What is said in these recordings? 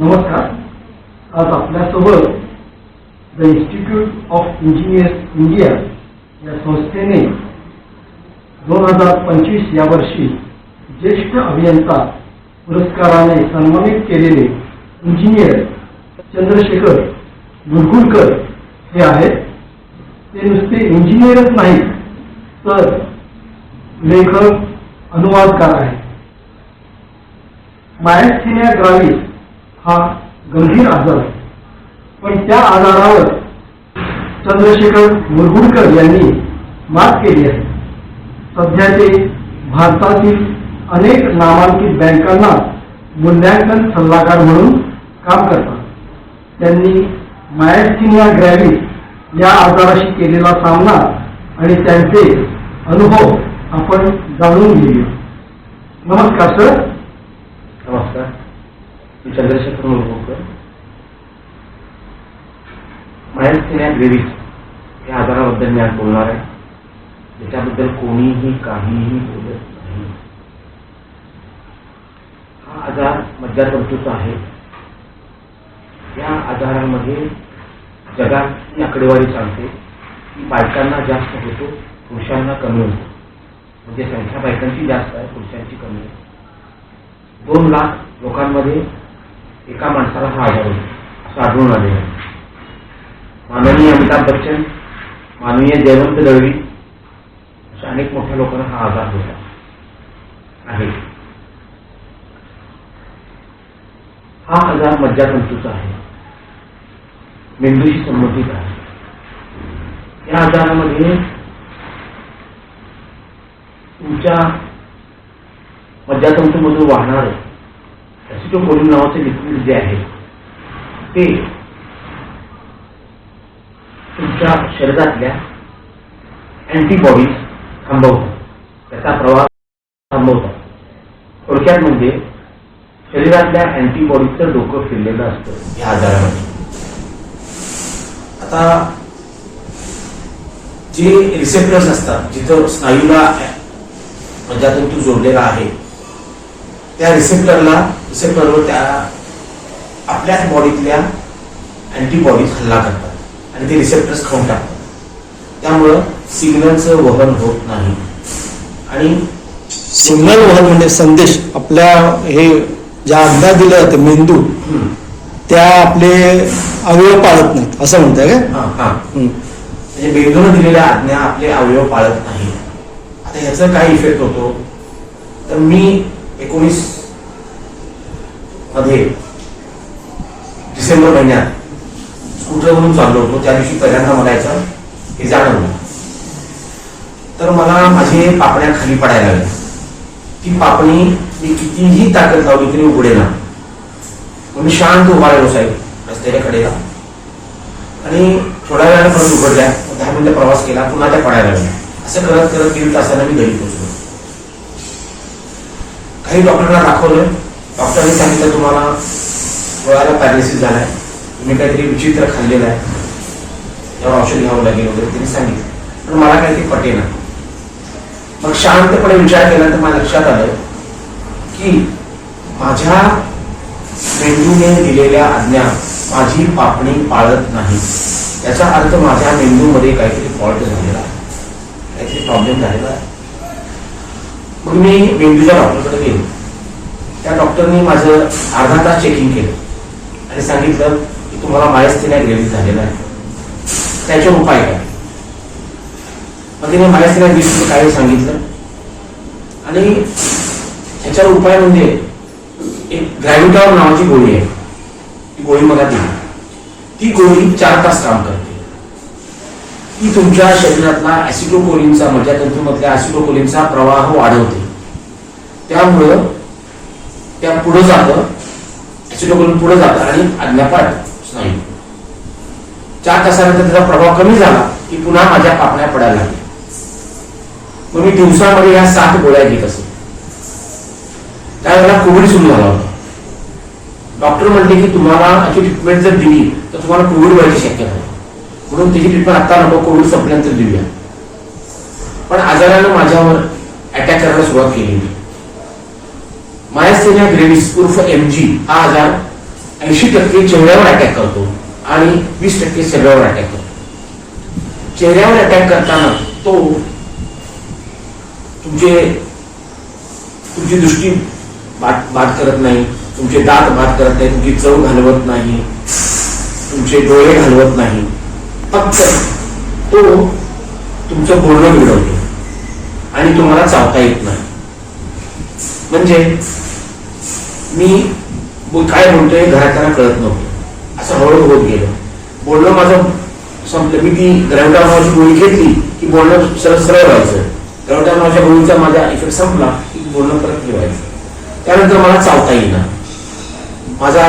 नमस्कार. आज आपल्यासोबत the institute of engineers India या संस्थेने दोन हजार पंचवीस या वर्षी ज्येष्ठ अभियंता पुरस्काराने सन्मानित केलेले इंजिनियर चंद्रशेखर गुरगुरकर हे आहेत. ते नुसते इंजिनियरच नाहीत तर लेखक अनुवादकार आहेत. मायस्थेनिया ग्राव्हिस हा गंभीर आजार आहे पण त्या आजारावर चंद्रशेखर मुरगुडकर यांनी मात केली आहे. सध्या ते भारतातील अनेक नामांकित बँकांना मूल्यांकन सल्लागार म्हणून काम करतात. त्यांनी मायस्थेनिया ग्रॅव्हिस या आजाराशी केलेला सामना आणि त्यांचे अनुभव आपण जाणून घेऊया. नमस्कार सर. नमस्कार. चंद्रशेखर मुरगुंकर मायस्थेनिया ग्रेव्हिस या आजाराबद्दल मी आज बोलणार आहे. त्याच्याबद्दल कोणीही काहीही बोलत नाही. हा आजार मज्जातंतूचा आहे. या आजारामध्ये जगात ही आकडेवारी सांगते की बायकांना जास्त होतो पुरुषांना कमी होतो. म्हणजे संख्या बायकांची जास्त आहे पुरुषांची कमी आहे. दोन लाख लोकांमध्ये एका माणसाला हा आजार असं आढळून आले आहे माननीय अमिताभ बच्चन माननीय जयवंत दळवी अशा अनेक मोठ्या लोकांना हा आजार होता आहे. हा आजार मज्जातंतूचा आहे. मेंदूशी संबंधित आहे. या आजारामध्ये तुमच्या मज्जातंतूमधून वाहणारे ॲसिटोकोलिन नावाचे लिक्विड जे आहे ते तुमच्या शरीरातल्या अँटीबॉडीज थांबवतात त्याचा प्रवाह थांबवतात थोडक्यात म्हणजे शरीरातल्या अँटीबॉडीजचं डोकं फिरलेलं असतं या आजारामध्ये. आता जे रिसेप्टर्स असतात जिथं स्नायूला म्हणजे मज्जातंतू जोडलेला आहे त्या रिसेप्टरला रिसेप्टरवर त्या आपल्याच बॉडीतल्या अँटीबॉडीज हल्ला करतात आणि ते रिसेप्टर्स खाऊन टाकतात. त्यामुळं सिग्नलचं वहन होत नाही. आणि सिग्नल वहन म्हणजे संदेश. आपल्या हे ज्या आज्ञा दिल्या जाते मेंदू त्या आपले अवयव पाळत नाहीत. असं म्हणताय काय हा हा. हं. म्हणजे मेंदूने दिलेल्या आज्ञा आपले अवयव पाळत नाही आता ह्याचा काय इफेक्ट होतो? तर मी एकोणीसमध्ये डिसेंबर महिन्यात स्कूटरवरून चाललो होतो. त्या दिवशी पहिल्यांदा मला याचं हे जाणवलं. तर मला माझे पापण्या खाली पडायला लागल्या ती पापणी मी कितीही ताकद लावली तरी उघडे ना. मग मी शांत उभा राहिलो साहेब रस्त्याच्या कडेला. आणि थोड्या वेळाने परत उघडल्या. दहा मिनिटं प्रवास केला पुन्हा त्या पडायला लागल्या. असं करत करत दीड तासाला मी घरी काही डॉक्टरला दाखवलं डॉक्टरांनी सांगितलं तुम्हाला डोळ्याला पॅरालिसिस झालाय. तुम्ही काहीतरी विचित्र खाल्लेलं आहे. त्यावर औषध घ्यावं लागेल वगैरे त्यांनी सांगितलं. पण मला काही ते पटेना. मग शांतपणे विचार केला तर मला लक्षात आलं की माझ्या मेंदूने दिलेल्या आज्ञा माझी पापणी पाळत नाही. त्याचा अर्थ माझ्या मेंदूमध्ये काहीतरी फॉल्ट झालेला आहे. काहीतरी प्रॉब्लेम झालेला आहे. मग मी मेंदूच्या डॉक्टरकडे गेलो त्या डॉक्टरनी माझं अर्धा तास चेकिंग केलं आणि सांगितलं की तुम्हाला मायस्थेनिया ग्रेव्हिस झालेला आहे. त्याचे उपाय काय? मग तिने मायस्थेनिया ग्रेव्हिस काय सांगितलं? आणि ह्याच्यावर उपाय म्हणजे एक ग्रॅव्हिटॉर नावाची गोळी आहे. ती गोळी मला दिली. ती गोळी चार तास काम करते. ती तुमच्या शरीरातला ऍसिडोकोलिनचा मज्जातंतूमधल्या ऍसिडोकोलिनचा प्रवाह वाढवते. त्यामुळं त्या पुढे जातं ऍसिडोकोलिन पुढे जातं आणि आज्ञापाठ स्नायू. चार तासानंतर त्याचा प्रभाव कमी झाला की पुन्हा माझ्या पापण्या पडायला लागल्या. मग मी दिवसामध्ये या सात गोळ्या घेत असे. त्यावेळेला कोविड सुरू झाला होता. डॉक्टर म्हणले की तुम्हाला अशी ट्रीटमेंट जर दिली तर तुम्हाला कोविड व्हायची शक्यता आहे. म्हणून तिची ट्रीटमेंट आता नको कोविड संपल्यानंतर देऊया पण आजारानं माझ्यावर अटॅक करायला सुरुवात केली मायस्थेनिया ग्रेव्हिस उर्फ एम जी हा आजार ऐंशी टक्के चेहऱ्यावर अटॅक करतो आणि वीस टक्के शरीरावर अटॅक करतो. चेहऱ्यावर अटॅक करताना तो तुमचे तुमची दृष्टी बाट बाट करत नाही तुमचे दात बाद करत नाही तुमची चव घालवत नाही तुमचे डोळे घालवत नाही. फक्त तो तुमचं बोलणं मिळवतो आणि तुम्हाला चावता येत नाही. म्हणजे मी काय बोलतोय घरातल्या कळत नव्हतं. असं हळूहळू होत गेलं. बोलणं माझं संपलं. मी ती ग्रॅवटा नावाची गोळी घेतली की बोलणं सरळ सरळ व्हायचं. ग्रॅवटा नावाच्या गोळीचा माझा इफेक्ट संपला की बोलणं परत ठेवायचं. त्यानंतर मला चावता येईना. माझा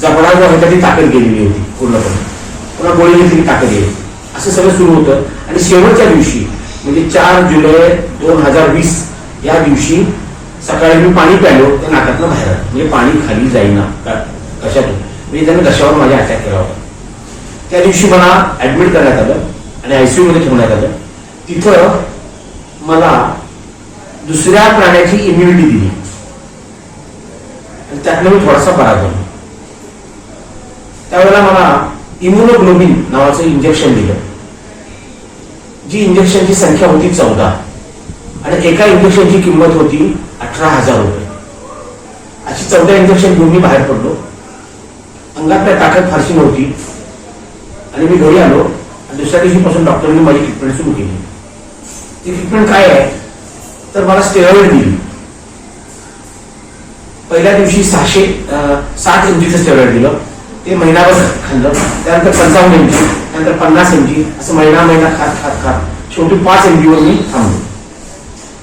जबडा जो होता त्याची ताकद गेलेली होती पूर्णपणे. पुन्हा गोळी घेतली टाकली असं सगळं सुरू होतं. आणि शेवटच्या दिवशी म्हणजे चार जुलै दोन हजार वीस या दिवशी सकाळी मी पाणी प्यालो त्या नाकातनं बाहेर. म्हणजे पाणी खाली जाईना कशातून? म्हणजे त्याने घशावर माझ्या अटॅक केला होता. त्या दिवशी मला ऍडमिट करण्यात आलं आणि आयसीयू मध्ये ठेवण्यात आलं. तिथं मला दुसऱ्या प्राण्याची इम्युनिटी दिली. आणि त्यातनं मी थोडासा बरा झालो त्यावेळेला मला इम्युनोग्लोबिन नावाचं इंजेक्शन दिलं. जी इंजेक्शनची संख्या होती चौदा. आणि एका इंजेक्शनची किंमत होती अठरा हजार रुपये. अशी चौदा इंजेक्शन घेऊन मी बाहेर पडलो. अंगात काय ताकद फारशी नव्हती. आणि मी घरी आलो. आणि दुसऱ्या दिवशीपासून डॉक्टरने माझी ट्रीटमेंट सुरू केली. ती ट्रीटमेंट काय आहे? तर मला स्टेरॉइड दिली. पहिल्या दिवशी सहाशे साठ एमजीचं स्टेरॉइड दिलं. ते महिनाभर खाल्लं. त्यानंतर पंचावन्न एमजी त्यानंतर पन्नास एमजी असं महिना महिना खात खात खात. शेवटी पाच एमजीवर मी थांबलो.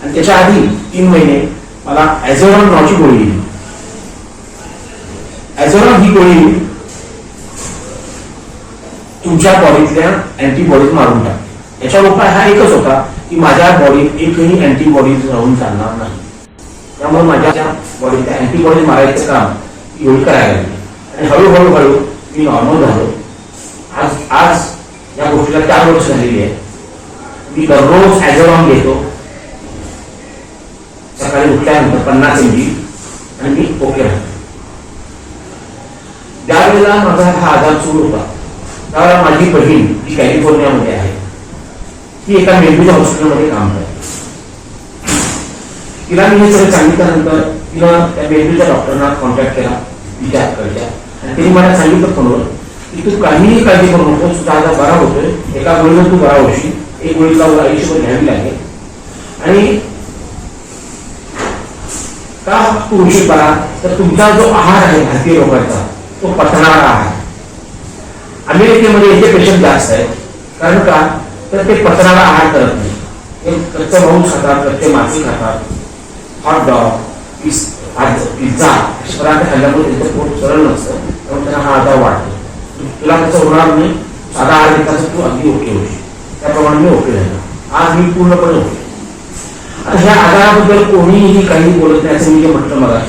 आणि त्याच्या आधी तीन महिने मला ॲझोरॉन नावाची गोळी दिली ॲझोरॉन ही गोळी तुमच्या बॉडीतल्या अँटीबॉडीज मारून टाकते याचा उपाय हा एकच होता की माझ्या बॉडीत एकही अँटीबॉडीज राहून चालणार नाही. त्यामुळे माझ्या बॉडीतल्या अँटीबॉडीज मारायचं काम एवढी करायला लागली. आणि हळूहळू हळू. मी नॉर्मल झालो. आज आज या गोष्टीला चार वर्ष झालेली आहे मी दररोज ॲझोलॉन घेतो. सकाळी उठल्यानंतर पन्नास एम जी आणि मी ओके राहतो. ज्यावेळेला माझा हा आजार सुरू होता त्यावेळेला माझी बहीण जी कॅलिफोर्नियामध्ये आहे ती एका मेंदूच्या हॉस्पिटलमध्ये काम करते. तिला मी हे सगळं सांगितल्यानंतर तिला त्या मेंदूच्या डॉक्टरना कॉन्टॅक्ट केला विचार करायच्या त्यांनी मला सांगितलं फोनवर की तू काहीही काळजी करू नको तुझा आजार बरा होतोय. एका गोळीवर तू बरा होशील. एक गोळी तुला आयुष्यभर घ्यावी लागेल. आणि का तू होशील बरा तर तुमचा जो आहार आहे भारतीय लोकांचा तो पचणारा आहार अमेरिकेमध्ये याचे पेशंट जास्त आहेत. कारण का? तर ते पचनाला आहार करत नाही. कच्चा मांस खातात कच्चे मासे खातात. हॉट डॉग पिझ्झा अशा प्रकारे खाल्ल्यामुळे त्यांचं पोट सरळ नसतं. हा आधार वाढतो. तुला कसं होणार नाही साधा आज घेतला तू अगदी ओके होशील. त्याप्रमाणे मी ओके झालो. आज मी पूर्णपणे ओके. आता ह्या आजाराबद्दल कोणीही काही बोलत नाही असं मी जे म्हटलं मला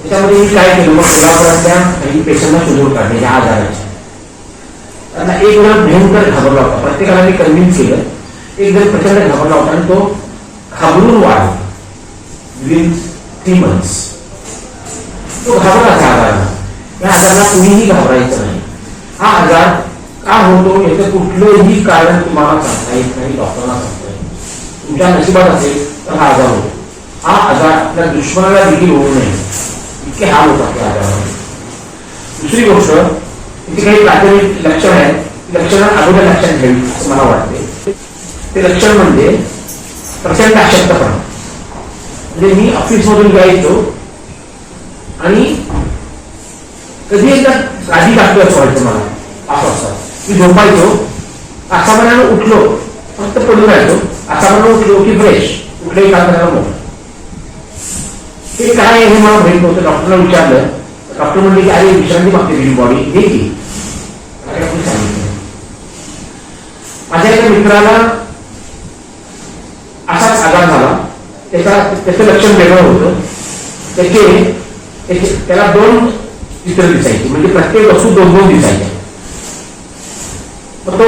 त्याच्यामध्ये मी काय केलं? मग कोल्हापुरातल्या काही पेशंटला शोधून काढले ह्या आजाराच्या त्यांना एक वेळा भयंकर घाबरला होता. प्रत्येकाला मी कन्व्हिन्स केलं. एक जण प्रचंड घाबरला होता आणि तो घाबरून वाढला. विथ थ्री मंथ्स तो घाबरला त्या आजाराला या आजाराला कुणीही घाबरायचं नाही. हा आजार का होतो याचं कुठलंही कारण तुम्हाला सांगता येत नाही डॉक्टरला सांगता येत नाही. तुमच्या नशिबात असेल तर हा आजार होतो. हा आजार आपल्या दुश्मनाला देखील होऊ नये. इतके हाल होतात त्या आजारामध्ये दुसरी गोष्ट इथे काही प्राथमिक लक्षण आहेत. ती लक्षणं अगोदर लक्षात घ्यावी असं मला वाटते. ते लक्षण म्हणजे प्रचंड अशक्तपणा. म्हणजे मी ऑफिसमधून जायचो आणि कधी एकदा आधी टाकतो असं वाटतं मला असं असं मी झोपायचो असामानानं उठलो फक्त पडून राहायचो असामानानं उठलो की फ्रेश कुठल्याही काम करायला मोठं ते काय हे मला माहीत नव्हतं. डॉक्टरला विचारलं. डॉक्टर म्हणले की अरे विश्रांती मागते तुझी बॉडी हे की? सांगितलं. माझ्या एका मित्राला असाच आजार झाला. त्याचा त्याचं लक्षण वेगळं होतं. त्याचे त्याला दोन चित्र दिसायची म्हणजे प्रत्येक वस्तू दोन दोन दिसायच्या मग तो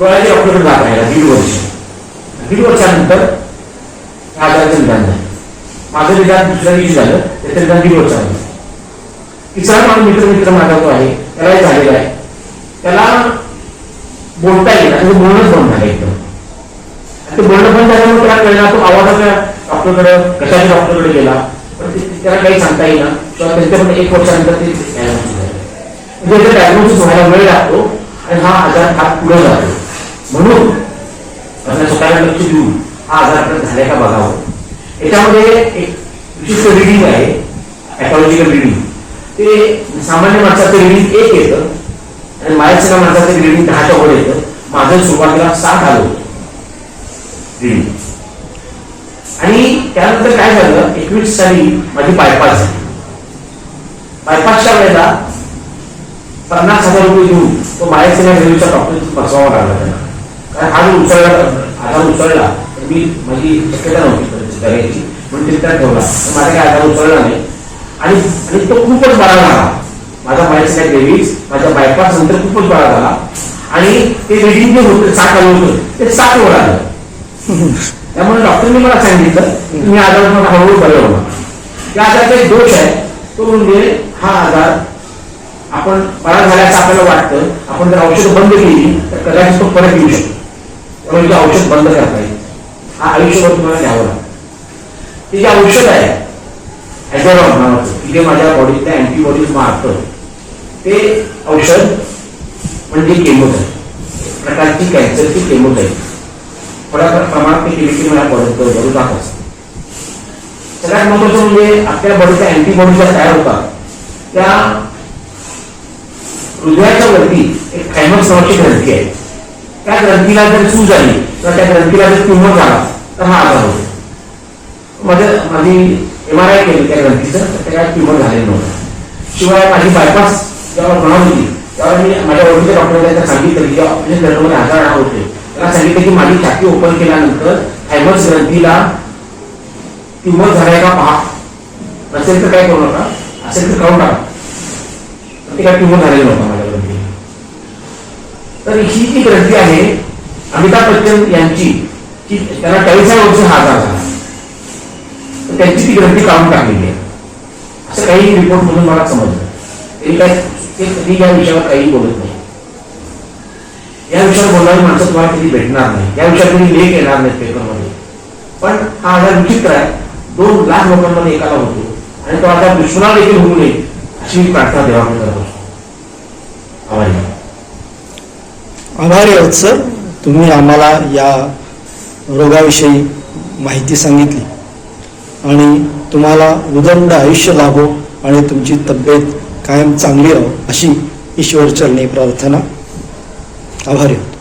डोळ्याच्या डॉक्टरकडे जात राहिला दीड वर्ष दीड वर्षानंतर आजाराचं निदान झालं माझं निदान दुसऱ्या दिवशी झालं त्याचं निदान दीड वर्ष झालं तिसरा माणूस मित्र मित्र माझा जो आहे त्यालाही झालेला आहे त्याला बोलता येईल आणि बोलणंच बंद झालं एकदम आणि ते बोलणं बंद झाल्यामुळे त्याला कळला तो आवाजाच्या डॉक्टरकडे कशाच्या डॉक्टरकडे गेला त्याला काही सांगता येईना किंवा त्यांच्याकडे पण एक वर्षानंतर ते म्हणजे diagnosis झालं. म्हणजे डायग्नोसिस व्हायला वेळ लागतो आणि हा आजार हा पुढे जातो. म्हणून आपल्या स्वतःला लक्ष देऊन हा आजार आपल्याला झालाय का बघावं. याच्यामध्ये एक विशिष्ट रिडिंग आहे पॅथॉलॉजिकल रिडिंग ते सामान्य माणसाचं रिडिंग एक येतं आणि मायाच्या माणसाचं रिडिंग दहाच्या वर येतं. माझं सुरुवातीला सात आलं रिडिंग आणि त्यानंतर काय झालं? एकवीस साली माझी बायपास झाली. बायपासच्या वेळेला पन्नास हजार रुपये घेऊन तो मायासेना रेल्वेच्या डॉक्टरची बसवावा लागला त्याला. कारण हा जो उचलला आधार उचलला तर मी माझी शक्यता नव्हती करायची. म्हणून ते त्यात ठेवला. तर माझा काय आधार उचलला नाही. आणि आणि तो खूपच बरा झाला. माझा मायासेना रेल्वेज माझ्या बायपास नंतर खूपच बरा झाला. आणि ते रेडिंग जे होतं साठ आलं होतं ते साठ वर आलं. त्यामुळे डॉक्टरने मला सांगितलं की मी आजार मला हळूहळू बरं होणार. त्या आजाराचा एक दोष आहे तो म्हणजे हा आजार आपण बरा झाल्याचं आपल्याला वाटतं आपण जर औषध बंद केली तर कदाचित तो परत येऊ शकतो. त्यामुळे ते औषध बंद करता येईल हा आयुष्यभर तुम्हाला घ्यावं लागतं. ते जे औषध आहे ॲझॉरॉन नावाचं जे माझ्या बॉडीतल्या अँटीबॉडीज मारतं ते औषध म्हणजे केमोथेरपी प्रकारची कॅन्सरची केमोथेरपी थोड्याफार प्रमाणात ते केली मला बॉडी बरोबर जात सगळ्यात महत्वाचं म्हणजे आपल्या बॉडीच्या अँटीबॉडी ज्या तयार होतात त्या हृदयाच्या वरती एक थायमस नावाची ग्रंथी आहे. त्या ग्रंथीला जर सूज आली किंवा त्या ग्रंथीला जर ट्युमर झाला तर हा आजार होतो. माझ्या माझी एम आर आय केली त्या ग्रंथीचं तर त्या ट्युमर झालेलं नव्हतं. शिवाय माझी बायपास जेव्हा होणार होती तेव्हा मी माझ्या ओळखीच्या डॉक्टरला सांगितलं की जेव्हा म्हणजे ऑपरेशन थिएटरमध्ये आजार होते त्याला सांगितलं की माझी छाती ओपन केल्यानंतर हॅमर्स ग्रंथीला ट्युमर झालाय का पहा. नसेल तर काय करू नका. असेल तर काढून टाका. ते काय ट्युमर झालेलं नव्हतं माझ्या ग्रंथी तर ही जी ग्रंथी आहे अमिताभ बच्चन यांची की त्यांना चाळीसा वर्ष हा आजार झाला. तर त्यांची ती ग्रंथी काढून टाकलेली आहे. असं काही रिपोर्ट मधून मला समजलं. तरी काय ते कधी या विषयावर काही बोलत नाही. या विषयावर बोलणारी माणसं तुम्हाला कधी भेटणार नाही. या विषयावर कधी लेख येणार नाहीत पेपरमध्ये पण हा आजार विचित्र आहे. दोन लाख लोकांमध्ये एकाला होतो. आणि तो आजार दुसरा देखील होऊ नये अशी मी प्रार्थना देवाकडे करत असतो. आभारी आभारी आहोत सर तुम्ही आम्हाला या रोगाविषयी माहिती सांगितली. आणि तुम्हाला उदंड आयुष्य लाभो आणि तुमची तब्येत कायम चांगली राहो अशी ईश्वरचरणी प्रार्थना आभारी आहोत